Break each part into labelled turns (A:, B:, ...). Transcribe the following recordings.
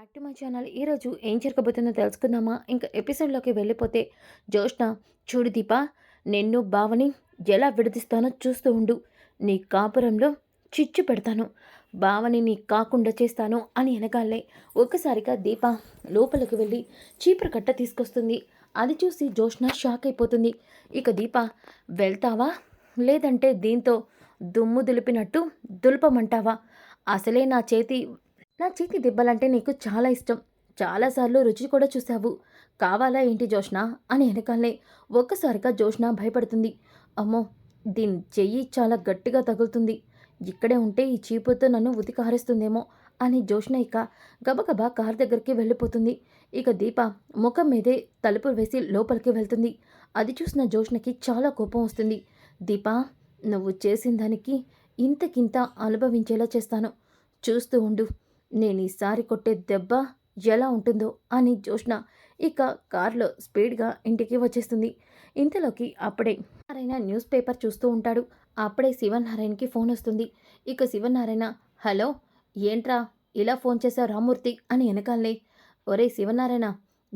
A: Back to my channel ఈరోజు ఏం జరగబోతుందో తెలుసుకుందామా? ఇంకా ఎపిసోడ్లోకి వెళ్ళిపోతే జోష్న చూడు దీప నిన్ను బావని ఎలా విడదీస్తానో చూస్తూ ఉండు. నీ కాపురంలో చిచ్చు పెడతాను. బావని నీ కాకుండా చేస్తాను అని వెనకాలే ఒక్కసారిగా దీప లోపలికి వెళ్ళి చీపురు కట్ట తీసుకొస్తుంది. అది చూసి జోష్న షాక్ అయిపోతుంది. ఇక దీప వెళ్తావా? లేదంటే దీంతో దుమ్ము దులిపినట్టు దులపమంటావా? అసలే నా చేతి నా చేతి దెబ్బలంటే నీకు చాలా ఇష్టం. చాలాసార్లు రుచి కూడా చూసావు కావాలా ఏంటి జోష్ణ అని వెనకాలే ఒక్కసారిగా జోష్ణ భయపడుతుంది. అమ్మో దీని చెయ్యి చాలా గట్టిగా తగులుతుంది. ఇక్కడే ఉంటే ఈ చీపుతో నన్ను ఉతికారేస్తుందేమో అని జోష్ణ ఇక గబగబా కారు దగ్గరికి వెళ్ళిపోతుంది. ఇక దీప ముఖం మీదే తలుపు వేసి లోపలికి వెళ్తుంది. అది చూసిన జోష్ణకి చాలా కోపం వస్తుంది. దీప నువ్వు చేసిన దానికి ఇంతకింత అనుభవించేలా చేస్తాను. చూస్తూ ఉండు. నేను ఈసారి కొట్టే దెబ్బ ఎలా ఉంటుందో అని జోష్న ఇక కారులో స్పీడ్గా ఇంటికి వచ్చేస్తుంది. ఇంతలోకి అప్పుడే నారాయణ న్యూస్ పేపర్ చూస్తూ ఉంటాడు. అప్పుడే శివనారాయణకి ఫోన్ వస్తుంది. ఇక శివనారాయణ హలో ఏంట్రా? ఇలా ఫోన్ చేశావు రామూర్తి? అని వెనకాలనే ఒరే శివనారాయణ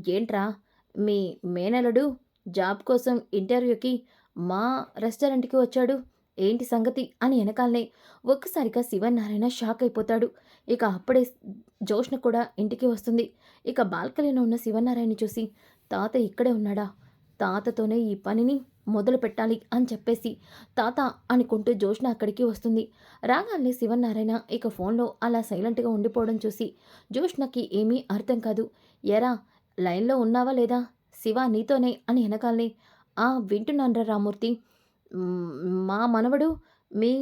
A: ఏంట్రా? మీ మేనలుడు జాబ్ కోసం ఇంటర్వ్యూకి మా రెస్టారెంట్కి వచ్చాడు. ఏంటి సంగతి అని వెనకాలనే ఒక్కసారిగా శివనారాయణ షాక్ అయిపోతాడు. ఇక అప్పుడే జోష్న కూడా ఇంటికి వస్తుంది. ఇక బాల్కనీలో ఉన్న శివనారాయణ చూసి తాత ఇక్కడే ఉన్నాడా? తాతతోనే ఈ పనిని మొదలు పెట్టాలి అని చెప్పేసి తాత అనుకుంటూ జోష్న అక్కడికి వస్తుంది. రాగానే శివనారాయణ ఇక ఫోన్లో అలా సైలెంట్గా ఉండిపోవడం చూసి జోష్నకి ఏమీ అర్థం కాదు. ఎరా లైన్లో ఉన్నావా లేదా? శివ నీతోనే అని వెనకాలనే ఆ వింటున్నాన్రా రామూర్తి. మా మనవడు మీ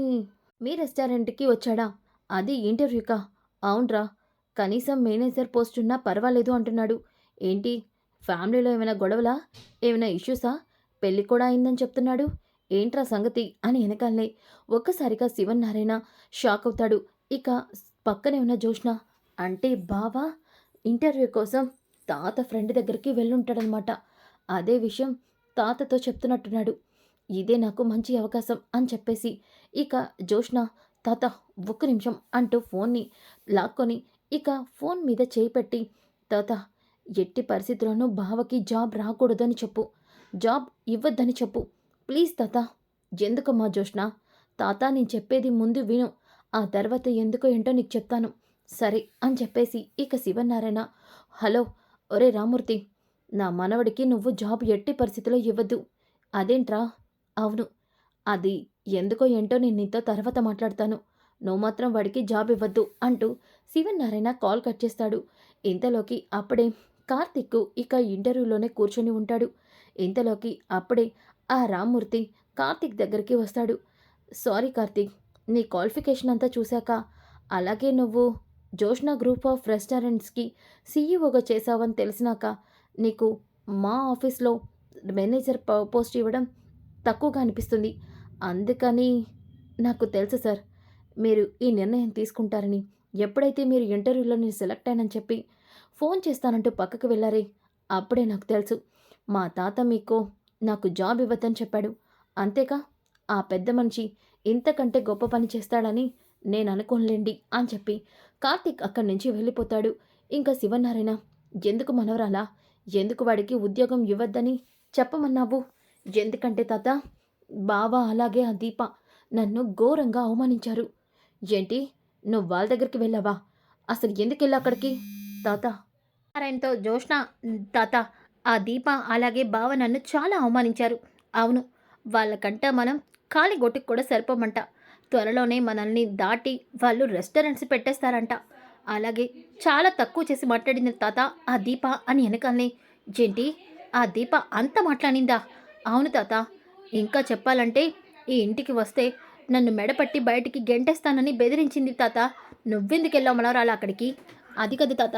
A: మీ రెస్టారెంట్కి వచ్చాడా? అది ఇంటర్వ్యూకా? అవునరా. కనీసం మేనేజర్ పోస్ట్ ఉన్నా పర్వాలేదు అంటున్నాడు. ఏంటి? ఫ్యామిలీలో ఏమైనా గొడవలా? ఏమైనా ఇష్యూసా? పెళ్ళి కూడా అయిందని చెప్తున్నాడు. ఏంట్రా సంగతి? అని వెనకాలనే. ఒక్కసారిగా శివనారాయణ షాక్ అవుతాడు. ఇక పక్కనే ఉన్న జోష్ణ అంటే బావా ఇంటర్వ్యూ కోసం తాత ఫ్రెండ్ దగ్గరికి వెళ్ళుంటాడనమాట. అదే విషయం తాతతో చెప్తున్నట్టున్నాడు. ఇదే నాకు మంచి అవకాశం అని చెప్పేసి. ఇక జోష్న తాత ఒక్క నిమిషం అంటూ ఫోన్ని లాక్కొని ఇక ఫోన్ మీద చేయి పెట్టి తాత ఎట్టి పరిస్థితుల్లోనూ బావకి జాబ్ రాకూడదని చెప్పు. జాబ్ ఇవ్వద్దని చెప్పు. ప్లీజ్ తాత. ఎందుకమ్మా జోష్న తాత నేను చెప్పేది ముందు విను. ఆ తర్వాత ఎందుకో ఏంటో నీకు చెప్తాను. సరే అని చెప్పేసి ఇక శివనారాయణ హలో ఒరే రామూర్తి నా మనవడికి నువ్వు జాబ్ ఎట్టి పరిస్థితిలో ఇవ్వద్దు. అదేంట్రా? అవును. అది ఎందుకో ఏంటో నేను నీతో తర్వాత మాట్లాడతాను. నువ్వు మాత్రం వాడికి జాబ్ ఇవ్వద్దు అంటూ శివనారాయణ కాల్ కట్ చేస్తాడు. ఇంతలోకి అప్పుడే కార్తిక్ ఇక ఇంటర్వ్యూలోనే కూర్చొని ఉంటాడు. ఇంతలోకి అప్పుడే ఆ రామ్మూర్తి కార్తిక్ దగ్గరికి వస్తాడు. సారీ కార్తిక్ నీ క్వాలిఫికేషన్ అంతా చూశాక అలాగే నువ్వు జోష్నా గ్రూప్ ఆఫ్ రెస్టారెంట్స్కి సీఈఓగా చేసావని తెలిసినాక నీకు మా ఆఫీస్లో మేనేజర్ పోస్ట్ ఇవ్వడం తక్కువగా అనిపిస్తుంది. అందుకని నాకు తెలుసు సార్ మీరు ఈ నిర్ణయం తీసుకుంటారని. ఎప్పుడైతే మీరు ఇంటర్వ్యూలో నేను సెలెక్ట్ అయినని చెప్పి ఫోన్ చేస్తానంటూ పక్కకు వెళ్ళారే అప్పుడే నాకు తెలుసు. మా తాత మీకు నాకు జాబ్ ఇవ్వద్దని చెప్పాడు. అంతేకా? ఆ పెద్ద మనిషి ఇంతకంటే గొప్ప పని చేస్తాడని నేను అనుకోనులేండి అని చెప్పి కార్తీక్ అక్కడి నుంచి వెళ్ళిపోతాడు. ఇంకా శివనారాయణ ఎందుకు మనవరాలా? ఎందుకు వాడికి ఉద్యోగం ఇవ్వద్దని చెప్పమన్నావు? ఎందుకంటే తాత బావ అలాగే ఆ దీప నన్ను ఘోరంగా అవమానించారు. ఏంటి? నువ్వు వాళ్ళ దగ్గరికి వెళ్ళావా? అసలు ఎందుకు వెళ్ళా అక్కడికి? తాత. నారాయణతో జోష్ణ తాత ఆ దీప అలాగే బావ నన్ను చాలా అవమానించారు. అవును వాళ్ళకంట మనం ఖాళీ గొట్టుకు కూడా సరిపోమంట. త్వరలోనే మనల్ని దాటి వాళ్ళు రెస్టారెంట్స్ పెట్టేస్తారంట. అలాగే చాలా తక్కువ చేసి మాట్లాడింది తాత ఆ దీప అని వెనకాలనే. జేంటి ఆ దీప అంత మాట్లాడిందా? అవును తాత. ఇంకా చెప్పాలంటే ఈ ఇంటికి వస్తే నన్ను మెడపట్టి బయటికి గెంటేస్తానని బెదిరించింది తాత. నువ్వెందుకు వెళ్ళావు మనవరాలు అక్కడికి? అది కదా తాత.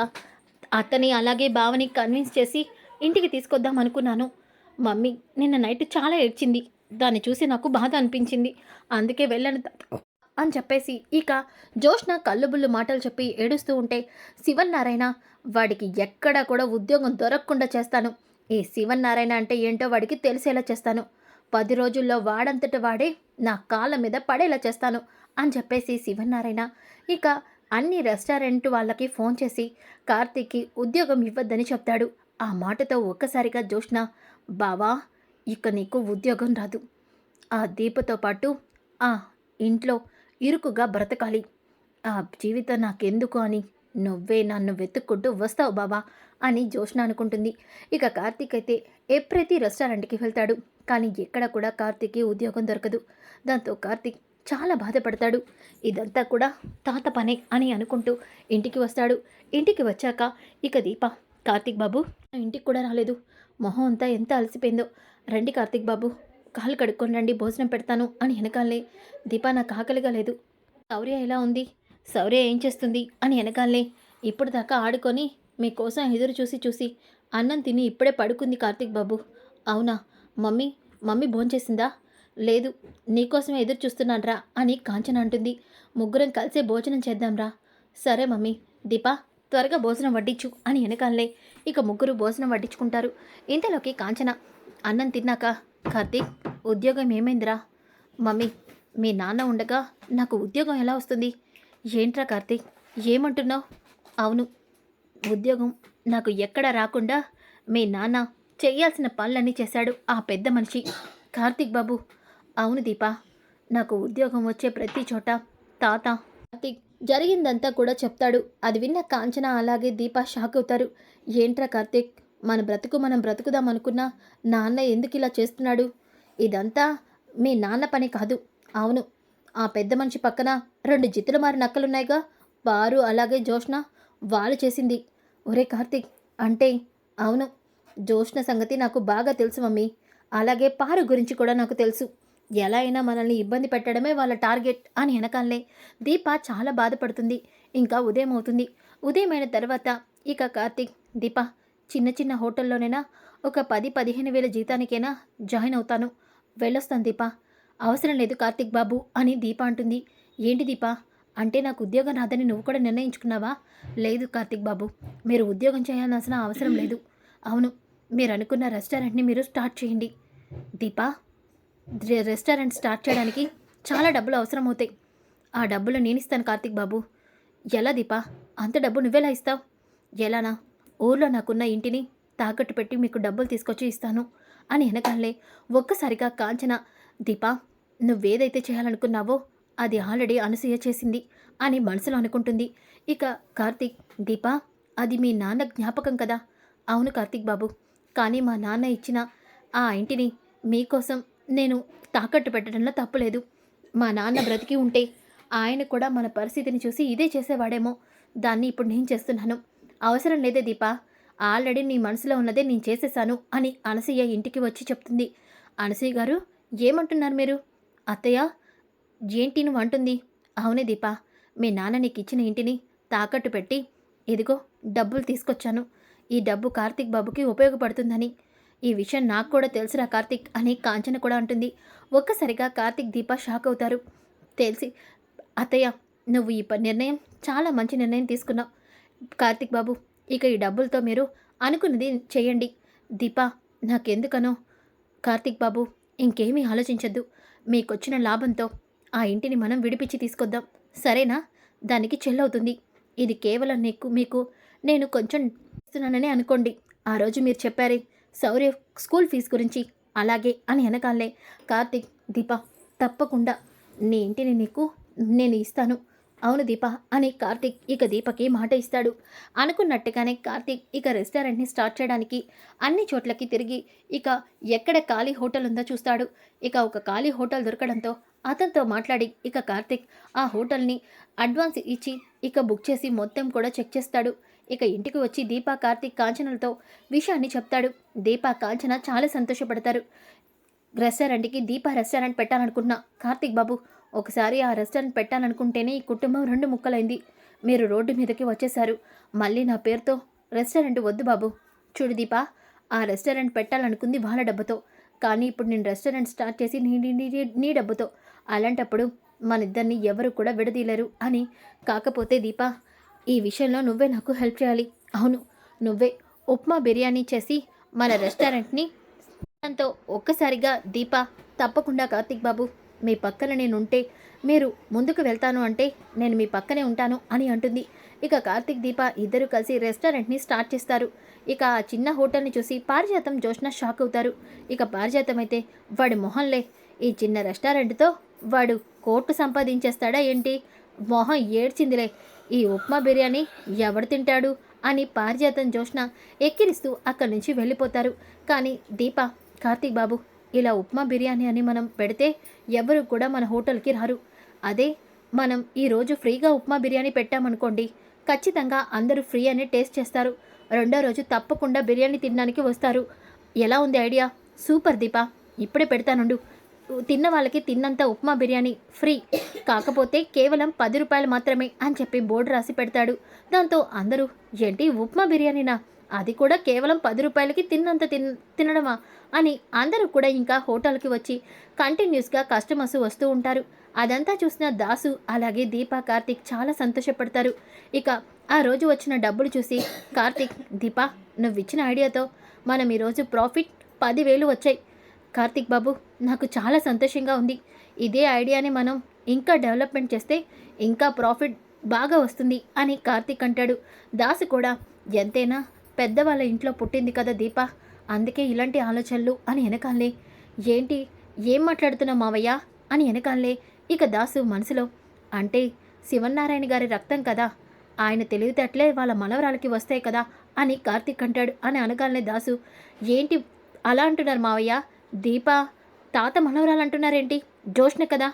A: అతని అలాగే బావని కన్విన్స్ చేసి ఇంటికి తీసుకొద్దాం అనుకున్నాను. మమ్మీ నిన్న నైట్ చాలా ఏడ్చింది. దాన్ని చూసి నాకు బాధ అనిపించింది. అందుకే వెళ్ళాను తాత అని చెప్పేసి ఇక జోష్న కళ్ళుబుల్లు మాటలు చెప్పి ఏడుస్తూ ఉంటే శివన్నారాయణ వాడికి ఎక్కడా కూడా ఉద్యోగం దొరకకుండా చేస్తాను. ఈ శివన్నారాయణ అంటే ఏంటో వాడికి తెలిసేలా చేస్తాను. పది రోజుల్లో వాడంతట వాడే నా కాళ్ళ మీద పడేలా చేస్తాను అని చెప్పేసి శివనారాయణ ఇక అన్ని రెస్టారెంట్ వాళ్ళకి ఫోన్ చేసి కార్తీక్కి ఉద్యోగం ఇవ్వద్దని చెప్తాడు. ఆ మాటతో ఒక్కసారిగా జోష్న బావా ఇక నీకు ఉద్యోగం రాదు. ఆ దీపతో పాటు ఆ ఇంట్లో ఇరుకుగా బ్రతకాలి. ఆ జీవితం నాకెందుకు అని నువ్వే నన్ను వెతుక్కుంటూ వస్తావు బావా. అని జోష్న అనుకుంటుంది. ఇక కార్తీక్ అయితే ఎప్పుడైతే రెస్టారెంట్కి వెళ్తాడు. కానీ ఎక్కడ కూడా కార్తీక్కి ఉద్యోగం దొరకదు. దాంతో కార్తీక్ చాలా బాధపడతాడు. ఇదంతా కూడా తాత పనే అని అనుకుంటూ ఇంటికి వస్తాడు. ఇంటికి వచ్చాక ఇక దీప కార్తీక్ బాబు ఇంటికి కూడా రాలేదు. మొహం అంతా ఎంత అలసిపోయిందో. రండి కార్తీక్ బాబు. కాలు కడుక్కొని రండి. భోజనం పెడతాను అని వెనకాలే దీప నాకు ఆకలిగా లేదు. శౌర్య ఎలా ఉంది? శౌర్య ఏం చేస్తుంది? అని వెనకాలే ఇప్పుడు దాకా ఆడుకొని మీకోసం ఎదురు చూసి చూసి అన్నం తిని ఇప్పుడే పడుకుంది కార్తీక్ బాబు. అవునా? మమ్మీ మమ్మీ భోంచేసిందా? లేదు నీకోసమే ఎదురు చూస్తున్నాన్రా అని కాంచన అంటుంది. ముగ్గురం కలిసే భోజనం చేద్దాంరా. సరే మమ్మీ దీపా త్వరగా భోజనం వడ్డించు అని వెనకాలే ఇక ముగ్గురు భోజనం వడ్డించుకుంటారు. ఇంతలోకి కాంచన అన్నం తిన్నాక కార్తీక్ ఉద్యోగం ఏమైందిరా? మమ్మీ మీ నాన్న ఉండగా నాకు ఉద్యోగం ఎలా వస్తుంది? ఏంట్రా కార్తీక్ ఏమంటున్నావు? అవును ఉద్యోగం నాకు ఎక్కడ రాకుండా మీ నాన్న చేయాల్సిన పనులన్నీ చేశాడు ఆ పెద్ద మనిషి. కార్తీక్ బాబు అవును దీపా నాకు ఉద్యోగం వచ్చే ప్రతి చోట తాత కార్తీక్ జరిగిందంతా కూడా చెప్తాడు. అది విన్న కాంచన అలాగే దీప షాక్ అవుతారు. ఏంట్రా కార్తీక్ మన బ్రతుకు మనం బ్రతుకుదాం అనుకున్నా నాన్న ఎందుకు ఇలా చేస్తున్నాడు? ఇదంతా మీ నాన్న పని కాదు. అవును ఆ పెద్ద మనిషి పక్కన రెండు జిత్తులు మారి నక్కలున్నాయిగా. వారు అలాగే జోష్న వాళ్ళు చేసింది. ఒరే కార్తీక్ అంటే అవును జోష్ణ సంగతి నాకు బాగా తెలుసు మమ్మీ. అలాగే పారు గురించి కూడా నాకు తెలుసు. ఎలా అయినా మనల్ని ఇబ్బంది పెట్టడమే వాళ్ళ టార్గెట్ అని వెనకాలనే దీప చాలా బాధపడుతుంది. ఇంకా ఉదయం అవుతుంది. ఉదయమైన తర్వాత ఇక కార్తీక్ దీప చిన్న చిన్న హోటల్లోనైనా ఒక పది పదిహేను వేల జీతానికైనా జాయిన్ అవుతాను. వెళ్ళొస్తాను దీప. అవసరం లేదు కార్తీక్ బాబు అని దీప అంటుంది. ఏంటి దీప? అంటే నాకు ఉద్యోగం రాదని నువ్వు కూడా నిర్ణయించుకున్నావా? లేదు కార్తిక్ బాబు మీరు ఉద్యోగం చేయాల్సిన అవసరం లేదు. అవును మీరు అనుకున్న రెస్టారెంట్ని మీరు స్టార్ట్ చేయండి. దీపా రెస్టారెంట్ స్టార్ట్ చేయడానికి చాలా డబ్బులు అవసరం అవుతాయి ఆ డబ్బులు నేను ఇస్తాను కార్తిక్ బాబు. ఎలా దీపా? అంత డబ్బు నువ్వెలా ఇస్తావు? ఎలానా? ఊర్లో నాకున్న ఇంటిని తాకట్టు పెట్టి మీకు డబ్బులు తీసుకొచ్చి ఇస్తాను అని వెనకాలే ఒక్కసారిగా కాంచన దీపా నువ్వేదైతే చేయాలనుకున్నావో అది ఆల్రెడీ అనసూయ చేసింది అని మనసులో అనుకుంటుంది. ఇక కార్తీక్ దీపా అది మీ నాన్న జ్ఞాపకం కదా? అవును కార్తీక్ బాబు. కానీ మా నాన్న ఇచ్చిన ఆ ఇంటిని మీకోసం నేను తాకట్టు పెట్టడంలో తప్పులేదు. మా నాన్న బ్రతికి ఉంటే ఆయన కూడా మన పరిస్థితిని చూసి ఇదే చేసేవాడేమో. దాన్ని ఇప్పుడు నేను చేస్తున్నాను. అవసరం లేదే దీపా. ఆల్రెడీ నీ మనసులో ఉన్నదే నేను చేసేసాను అని అనసూయ ఇంటికి వచ్చి చెప్తుంది. అనసూయ గారు ఏమంటున్నారు మీరు? అత్తయ్య ఏంటి నువ్వు అంటుంది. అవునే దీపా మీ నాన్న నీకు ఇచ్చిన ఇంటిని తాకట్టు పెట్టి ఇదిగో డబ్బులు తీసుకొచ్చాను. ఈ డబ్బు కార్తీక్ బాబుకి ఉపయోగపడుతుందని. ఈ విషయం నాకు కూడా తెలుసురా కార్తీక్ అని కాంచన కూడా అంటుంది. ఒక్కసారిగా కార్తీక్ దీప షాక్ అవుతారు. తెలిసి అత్తయ్య నువ్వు ఈ ప- నిర్ణయం చాలా మంచి నిర్ణయం తీసుకున్నావు. కార్తీక్ బాబు ఇక ఈ డబ్బులతో మీరు అనుకున్నది చేయండి. దీప నాకెందుకనో? కార్తీక్ బాబు ఇంకేమీ ఆలోచించద్దు. మీకొచ్చిన లాభంతో ఆ ఇంటిని మనం విడిపించి తీసుకొద్దాం. సరేనా? దానికి చెల్లవుతుంది. ఇది కేవలం నీకు మీకు. నేను కొంచెం ఇస్తున్నానని అనుకోండి. ఆ రోజు మీరు చెప్పారే సౌర్య స్కూల్ ఫీజు గురించి. అలాగే అని వెనకాలే కార్తీక్ దీప తప్పకుండా. నీ ఇంటిని నీకు నేను ఇస్తాను. అవును దీప అని కార్తీక్ ఇక దీపకి మాట ఇస్తాడు. అనుకున్నట్టుగానే కార్తీక్ ఇక రెస్టారెంట్ని స్టార్ట్ చేయడానికి అన్ని చోట్లకి తిరిగి ఇక ఎక్కడ ఖాళీ హోటల్ ఉందో చూస్తాడు. ఇక ఒక ఖాళీ హోటల్ దొరకడంతో అతనితో మాట్లాడి ఇక కార్తీక్ ఆ హోటల్ని అడ్వాన్స్ ఇచ్చి ఇక బుక్ చేసి మొత్తం కూడా చెక్ చేస్తాడు. ఇక ఇంటికి వచ్చి దీపా కార్తీక్ కాంచనలతో విషయాన్ని చెప్తాడు. దీపా కాంచన చాలా సంతోషపడతారు. రెస్టారెంట్కి దీపా రెస్టారెంట్ పెట్టాలనుకున్నా కార్తీక్ బాబు ఒకసారి ఆ రెస్టారెంట్ పెట్టాలనుకుంటేనే ఈ కుటుంబం రెండు ముక్కలైంది. మీరు రోడ్డు మీదకి వచ్చేశారు. మళ్ళీ నా పేరుతో రెస్టారెంట్ వద్దు బాబు. చూడు దీపా ఆ రెస్టారెంట్ పెట్టాలనుకుంది వాళ్ళ డబ్బుతో. కానీ ఇప్పుడు నేను రెస్టారెంట్ స్టార్ట్ చేసి నీ నీ- డబ్బుతో. అలాంటప్పుడు మన ఇద్దరిని ఎవరు కూడా విడదీయలేరు అని. కాకపోతే దీపా ఈ విషయంలో నువ్వే నాకు హెల్ప్ చేయాలి. అవును నువ్వే. ఉప్మా బిర్యానీ చేసి మన రెస్టారెంట్ని దాంతో ఒక్కసారిగా దీప తప్పకుండా కార్తీక్ బాబు మీ పక్కన నేను ఉంటే మీరు ముందుకు వెళ్తాను అంటే నేను మీ పక్కనే ఉంటాను అని అంటుంది. ఇక కార్తిక్ దీప ఇద్దరు కలిసి రెస్టారెంట్ని స్టార్ట్ చేస్తారు. ఇక ఆ చిన్న హోటల్ని చూసి పారిజాతం జోష్న షాక్ అవుతారు. ఇక పారిజాతం అయితే వాడి మొహంలే. ఈ చిన్న రెస్టారెంట్తో వాడు కోర్టు సంపాదించేస్తాడా ఏంటి? మొహం ఏడ్చిందిలే. ఈ ఉప్మా బిర్యానీ ఎవడు తింటాడు? అని పారిజాతం జోష్న ఎక్కిరిస్తూ అక్కడి నుంచి వెళ్ళిపోతారు. కానీ దీప కార్తీక్ బాబు ఇలా ఉప్మా బిర్యానీ అని మనం పెడితే ఎవరు కూడా మన హోటల్కి రారు. అదే మనం ఈరోజు ఫ్రీగా ఉప్మా బిర్యానీ పెట్టామనుకోండి ఖచ్చితంగా అందరూ ఫ్రీ అని టేస్ట్ చేస్తారు. రెండో రోజు తప్పకుండా బిర్యానీ తినడానికి వస్తారు. ఎలా ఉంది ఐడియా? సూపర్ దీప ఇప్పుడే పెడతానుండు. తిన్న వాళ్ళకి తిన్నంత ఉప్మా బిర్యానీ ఫ్రీ. కాకపోతే కేవలం పది రూపాయలు మాత్రమే అని చెప్పి బోర్డు రాసి పెడతాడు. దాంతో అందరూ ఏంటి ఉప్మా బిర్యానీనా? అది కూడా కేవలం పది రూపాయలకి తిన్నంత తిన్ తినడమా? అని అందరూ కూడా ఇంకా హోటల్కి వచ్చి కంటిన్యూస్గా కస్టమర్స్ వస్తూ ఉంటారు. అదంతా చూసిన దాసు అలాగే దీప కార్తిక్ చాలా సంతోషపడతారు. ఇక ఆ రోజు వచ్చిన డబ్బులు చూసి కార్తిక్ దీప నువ్వు ఇచ్చిన ఐడియాతో మనం ఈరోజు ప్రాఫిట్ పదివేలు వచ్చాయి. కార్తిక్ బాబు నాకు చాలా సంతోషంగా ఉంది. ఇదే ఐడియాని మనం ఇంకా డెవలప్మెంట్ చేస్తే ఇంకా ప్రాఫిట్ బాగా వస్తుంది అని కార్తిక్ అంటాడు. దాసు కూడా ఎంతైనా పెద్దవాళ్ళ ఇంట్లో పుట్టింది కదా దీప. అందుకే ఇలాంటి ఆలోచనలు అని వెనకాలే ఏంటి? ఏం మాట్లాడుతున్నావు మావయ్య? అని వెనకాలే ఇక దాసు మనసులో అంటే శివనారాయణ గారి రక్తం కదా. ఆయన తెలివితేటలే వాళ్ళ మనవరాలకి వస్తాయి కదా అని కార్తీక్ అంటాడు అని అనగానే దాసు. ఏంటి అలా అంటున్నారు మావయ్య? దీప తాత మనవరాలు అంటున్నారేంటి? జోష్న కదా.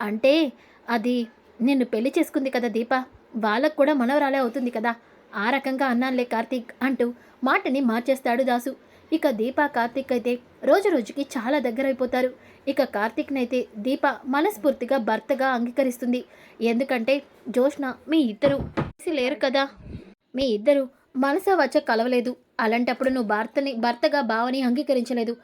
A: అంటే అది నిన్ను పెళ్ళి చేసుకుంది కదా దీప. వాళ్ళకు కూడా మనవరాలే అవుతుంది కదా. ఆ రకంగా అన్నానులే కార్తీక్ అంటూ మాటని మార్చేస్తాడు దాసు. ఇక దీప కార్తీక్ అయితే రోజు రోజుకి చాలా దగ్గరైపోతారు. ఇక కార్తీక్నైతే దీప మనస్ఫూర్తిగా భర్తగా అంగీకరిస్తుంది. ఎందుకంటే జోష్ణ మీ ఇద్దరు లేరు కదా. మీ ఇద్దరు మనసా వచ్చ కలవలేదు. అలాంటప్పుడు నువ్వు భర్తని భర్తగా బావని అంగీకరించలేదు.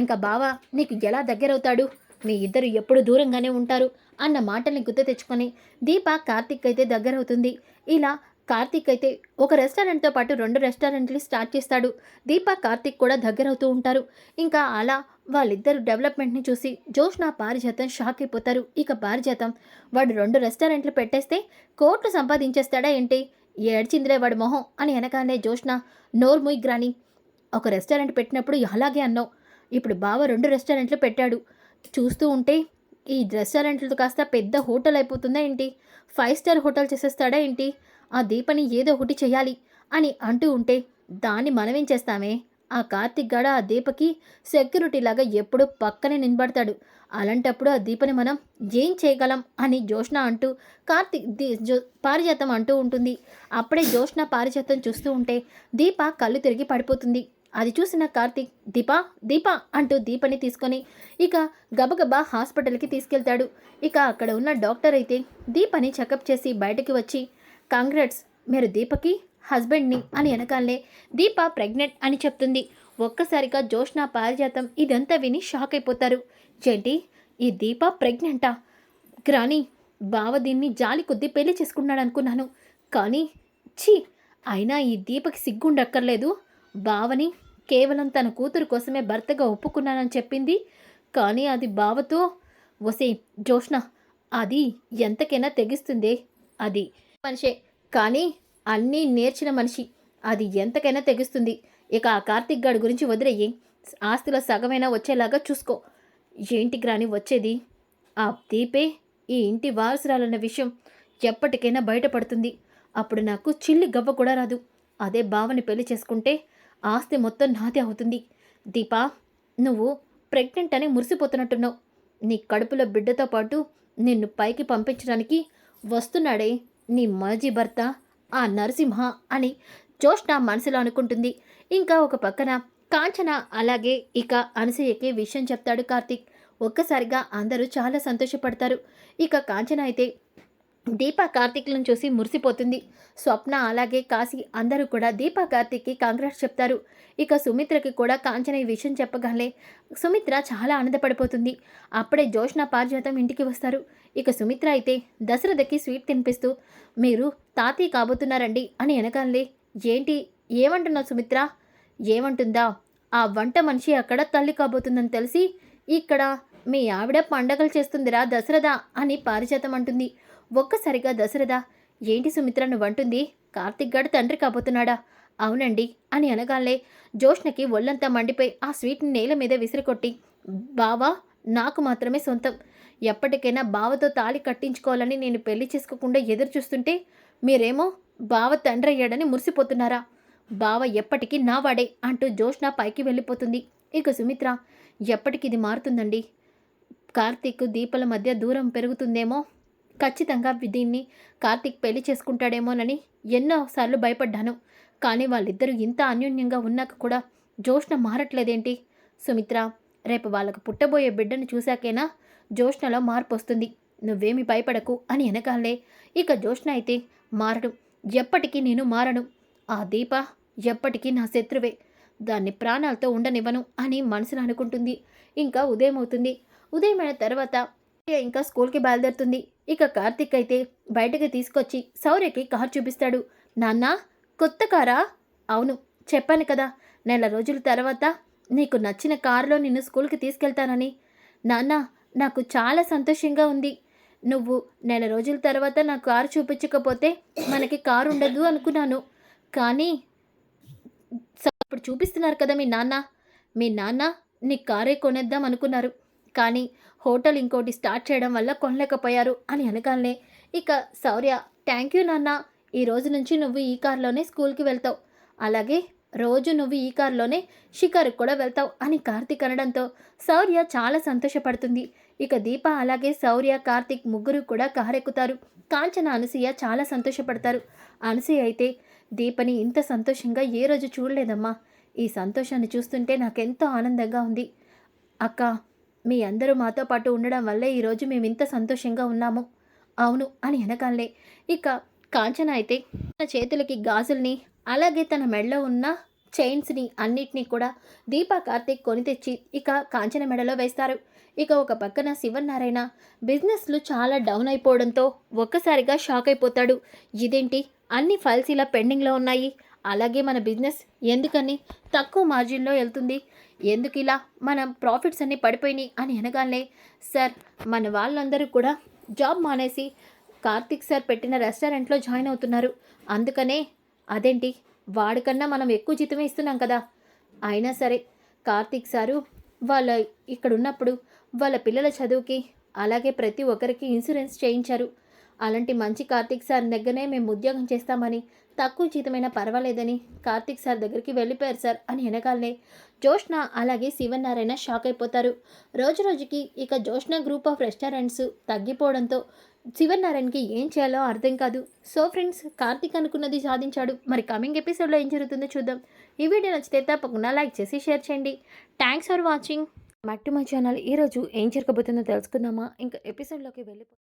A: ఇంకా బావ నీకు ఎలా దగ్గరవుతాడు? మీ ఇద్దరు ఎప్పుడు దూరంగానే ఉంటారు అన్న మాటల్ని గుర్తు తెచ్చుకొని దీప కార్తీక్ అయితే దగ్గరవుతుంది. ఇలా కార్తీక్ అయితే ఒక రెస్టారెంట్తో పాటు రెండు రెస్టారెంట్లు స్టార్ట్ చేస్తాడు. దీప కార్తీక్ కూడా దగ్గరవుతూ ఉంటారు. ఇంకా అలా వాళ్ళిద్దరు డెవలప్మెంట్ని చూసి జోష్న పారిజాతం షాక్ అయిపోతారు. ఇక పారిజాతం వాడు రెండు రెస్టారెంట్లు పెట్టేస్తే కోట్లు సంపాదించేస్తాడా ఏంటి? ఏడ్చిందిలే వాడు మొహం అని వెనకాలనే జోష్న నోర్ముయ్ గ్రాని ఒక రెస్టారెంట్ పెట్టినప్పుడు అలాగే అన్నావు. ఇప్పుడు బావ రెండు రెస్టారెంట్లు పెట్టాడు. చూస్తూ ఉంటే ఈ రెస్టారెంట్లు కాస్త పెద్ద హోటల్ అయిపోతుందా ఏంటి? ఫైవ్ స్టార్ హోటల్ చేసేస్తాడా ఏంటి? ఆ దీపని ఏదో ఒకటి చేయాలి అని అంటూ ఉంటే దాన్ని మనమేం చేస్తామే ఆ కార్తిక్ గాడ ఆ దీపకి సెక్యూరిటీ లాగా ఎప్పుడూ పక్కనే నిలబడతాడు. అలాంటప్పుడు ఆ దీపని మనం ఏం చేయగలం అని జోష్న అంటూ కార్తిక్ దీ జో పారిజాతం అంటూ ఉంటుంది. అప్పుడే జోష్న పారిజాతం చూస్తూ ఉంటే దీప కళ్ళు తిరిగి పడిపోతుంది. అది చూసిన కార్తీక్ దీపా దీపా అంటూ దీపని తీసుకొని ఇక గబగబా హాస్పిటల్కి తీసుకెళ్తాడు. ఇక అక్కడ ఉన్న డాక్టర్ అయితే దీపని చెకప్ చేసి బయటకి వచ్చి కాంగ్రెట్స్ మీరు దీపకి హస్బెండ్ని అని వెనకాలే దీప ప్రెగ్నెంట్ అని చెప్తుంది. ఒక్కసారిగా జోష్న పారిజాతం ఇదంతా విని షాక్ అయిపోతారు. ఏంటి? ఈ దీప ప్రెగ్నెంటా? గ్రాని బావ దీన్ని జాలి కొద్దీ పెళ్ళి చేసుకున్నాడు అనుకున్నాను. కానీ ఛీ! అయినా ఈ దీపకి సిగ్గుండక్కర్లేదు. బావని కేవలం తన కూతురు కోసమే భర్తగా ఒప్పుకున్నానని చెప్పింది. కానీ అది బావతో వసే జోష్న అది ఎంతకైనా తెగిస్తుందే. అది మనిషే. కానీ అన్నీ నేర్చిన మనిషి. అది ఎంతకైనా తెగిస్తుంది. ఇక ఆ కార్తిక్ గాడి గురించి వదిలేయి. ఆస్తిలో సగమైనా వచ్చేలాగా చూసుకో. ఏంటి గ్రాని వచ్చేది? ఆ దీపే ఈ ఇంటి వారసురాలన్న విషయం ఎప్పటికైనా బయటపడుతుంది. అప్పుడు నాకు చిల్లి గవ్వ కూడా రాదు. అదే బావని పెళ్ళి చేసుకుంటే ఆస్తి మొత్తం నాది అవుతుంది. దీపా నువ్వు ప్రెగ్నెంట్ అని మురిసిపోతున్నట్టున్నావు. నీ కడుపులో బిడ్డతో పాటు నిన్ను పైకి పంపించడానికి వస్తున్నాడే నీ మాజీ భర్త ఆ నరసింహ అని జోష్ణ మనసులో అనుకుంటుంది. ఇంకా ఒక పక్కన కాంచన అలాగే ఇక అనసూయకి విషయం చెప్తాడు కార్తీక్. ఒక్కసారిగా అందరూ చాలా సంతోషపడతారు. ఇక కాంచన అయితే దీపా కార్తిక్లను చూసి మురిసిపోతుంది. స్వప్న అలాగే కాశీ అందరూ కూడా దీపా కార్తీక్కి కాంగ్రెస్ చెప్తారు. ఇక సుమిత్రకి కూడా కాంచన ఈ విషయం చెప్పగానే సుమిత్ర చాలా ఆనందపడిపోతుంది. అప్పుడే జోష్ణ పారిజాతం ఇంటికి వస్తారు. ఇక సుమిత్ర అయితే దశరథకి స్వీట్ తినిపిస్తూ మీరు తాతయ్య కాబోతున్నారండి అని వెనకాలే ఏంటి? ఏమంటున్నావు సుమిత్ర? ఏమంటుందా? ఆ వంట మనిషి అక్కడ తల్లి కాబోతుందని తెలిసి ఇక్కడ మీ ఆవిడ పండగలు చేస్తుందిరా దశరథ అని పారిజాతం అంటుంది. ఒక్కసారిగా దశరథ ఏంటి సుమిత్రను వంటుంది కార్తిక్ గడు తండ్రి కాబోతున్నాడా? అవునండి అని అనగానే జోష్నకి ఒళ్ళంతా మండిపోయి ఆ స్వీట్ని నేల మీద విసిరికొట్టి బావా నాకు మాత్రమే సొంతం. ఎప్పటికైనా బావతో తాళి కట్టించుకోవాలని నేను పెళ్ళి చేసుకోకుండా ఎదురు చూస్తుంటే మీరేమో బావ తండ్రి అయ్యాడని మురిసిపోతున్నారా? బావ ఎప్పటికీ నావాడే అంటూ జోష్న పైకి వెళ్ళిపోతుంది. ఇక సుమిత్ర ఎప్పటికి ఇది మారుతుందండి? కార్తీక్ దీపల మధ్య దూరం పెరుగుతుందేమో? ఖచ్చితంగా దీన్ని కార్తీక్ పెళ్ళి చేసుకుంటాడేమోనని ఎన్నోసార్లు భయపడ్డాను. కానీ వాళ్ళిద్దరూ ఇంత అన్యోన్యంగా ఉన్నాక కూడా జోష్ణ మారట్లేదేంటి? సుమిత్ర రేపు వాళ్ళకు పుట్టబోయే బిడ్డను చూశాకేనా? జోష్ణలో మార్పు వస్తుంది నువ్వేమి భయపడకు అని వెనకాలే ఇక జోష్ణ అయితే మారడు. ఎప్పటికీ నేను మారను. ఆ దీప ఎప్పటికీ నా శత్రువే. దాన్ని ప్రాణాలతో ఉండనివ్వను అని మనసును అనుకుంటుంది. ఇంకా ఉదయం అవుతుంది ఉదయమైన తర్వాత ఇంకా స్కూల్కి బయలుదేరుతుంది. ఇక కార్తిక్ అయితే బయటకి తీసుకొచ్చి సౌర్యకి కారు చూపిస్తాడు. నాన్న కొత్త కారా? అవును చెప్పాను కదా. నెల రోజుల తర్వాత నీకు నచ్చిన కారులో నిన్ను స్కూల్కి తీసుకెళ్తానని. నాన్న నాకు చాలా సంతోషంగా ఉంది. నువ్వు నెల రోజుల తర్వాత నా కారు చూపించకపోతే మనకి కారు ఉండదు అనుకున్నాను. కానీ ఇప్పుడు చూపిస్తున్నారు కదా మీ నాన్న. మీ నాన్న నీ కారే కొనేద్దాం అనుకున్నారు. కానీ హోటల్ ఇంకోటి స్టార్ట్ చేయడం వల్ల కొనలేకపోయారు అని అనగానే ఇక శౌర్య థ్యాంక్ యూ నాన్న. ఈ రోజు నుంచి నువ్వు ఈ కార్లోనే స్కూల్కి వెళ్తావు. అలాగే రోజు నువ్వు ఈ కారులోనే షికారుకు కూడా వెళ్తావు అని కార్తీక్ అనడంతో శౌర్య చాలా సంతోషపడుతుంది. ఇక దీప అలాగే శౌర్య కార్తీక్ ముగ్గురు కూడా కారెక్కుతారు. కాంచన అనసూయ చాలా సంతోషపడతారు. అనసూయ అయితే దీపని ఇంత సంతోషంగా ఏ రోజు చూడలేదమ్మా. ఈ సంతోషాన్ని చూస్తుంటే నాకెంతో ఆనందంగా ఉంది. అక్క మీ అందరూ మాతో పాటు ఉండడం వల్లే ఈరోజు మేము ఇంత సంతోషంగా ఉన్నాము. అవును అని వెనకాలే ఇక కాంచన అయితే తన చేతులకి గాజుల్ని అలాగే తన మెడలో ఉన్న చైన్స్ని అన్నిటినీ కూడా దీపా కార్తీక్ కొని తెచ్చి ఇక కాంచన మెడలో వేస్తారు. ఇక ఒక పక్కన శివనారాయణ బిజినెస్లు చాలా డౌన్ అయిపోవడంతో ఒక్కసారిగా షాక్ అయిపోతాడు. ఇదేంటి? అన్ని ఫైల్స్ ఇలా పెండింగ్లో ఉన్నాయి. అలాగే మన బిజినెస్ ఎందుకని తక్కువ మార్జిన్లో వెళ్తుంది? ఎందుకు ఇలా మన ప్రాఫిట్స్ అన్నీ పడిపోయినాయి అని అనగానే సార్ మన వాళ్ళందరూ కూడా జాబ్ మానేసి కార్తిక్ సార్ పెట్టిన రెస్టారెంట్లో జాయిన్ అవుతున్నారు. అందుకనే అదేంటి? వాడికన్నా మనం ఎక్కువ జీతమే ఇస్తున్నాం కదా. అయినా సరే కార్తిక్ సారు వాళ్ళ ఇక్కడ ఉన్నప్పుడు వాళ్ళ పిల్లల చదువుకి అలాగే ప్రతి ఒక్కరికి ఇన్సూరెన్స్ చేయించారు. అలాంటి మంచి కార్తీక్ సార్ దగ్గరనే మేము ఉద్యోగం చేస్తామని తక్కువ జీతమైనా పర్వాలేదని కార్తిక్ సార్ దగ్గరికి వెళ్ళిపోయారు సార్ అని వెనకాలనే జోష్ణ అలాగే శివనారాయణ షాక్ అయిపోతారు. రోజు రోజుకి ఇక జోష్ణ గ్రూప్ ఆఫ్ రెస్టారెంట్స్ తగ్గిపోవడంతో శివనారాయణకి ఏం చేయాలో అర్థం కాదు. సో ఫ్రెండ్స్ కార్తీక్ అనుకున్నది సాధించాడు. మరి కమింగ్ ఎపిసోడ్లో ఏం జరుగుతుందో చూద్దాం. ఈ వీడియో నచ్చితే తప్పకుండా లైక్ చేసి షేర్ చేయండి. Thanks for watching. మట్టి మా ఛానల్ ఈరోజు ఏం జరగబోతుందో తెలుసుకుందామా? ఇంకా ఎపిసోడ్లోకి వెళ్ళిపో